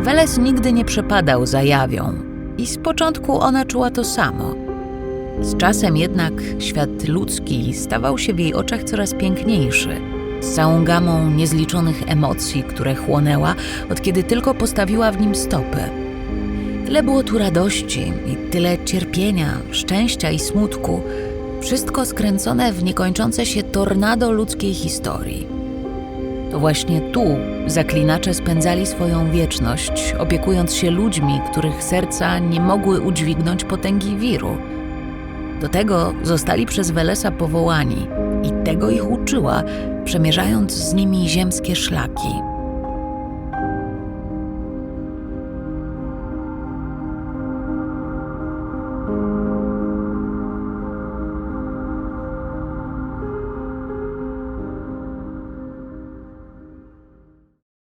Weles nigdy nie przepadał za jawią i z początku ona czuła to samo. Z czasem jednak świat ludzki stawał się w jej oczach coraz piękniejszy, z całą gamą niezliczonych emocji, które chłonęła, od kiedy tylko postawiła w nim stopy. Tyle było tu radości i tyle cierpienia, szczęścia i smutku, wszystko skręcone w niekończące się tornado ludzkiej historii. To właśnie tu zaklinacze spędzali swoją wieczność, opiekując się ludźmi, których serca nie mogły udźwignąć potęgi wiru. Do tego zostali przez Welesa powołani i tego ich uczyła, przemierzając z nimi ziemskie szlaki.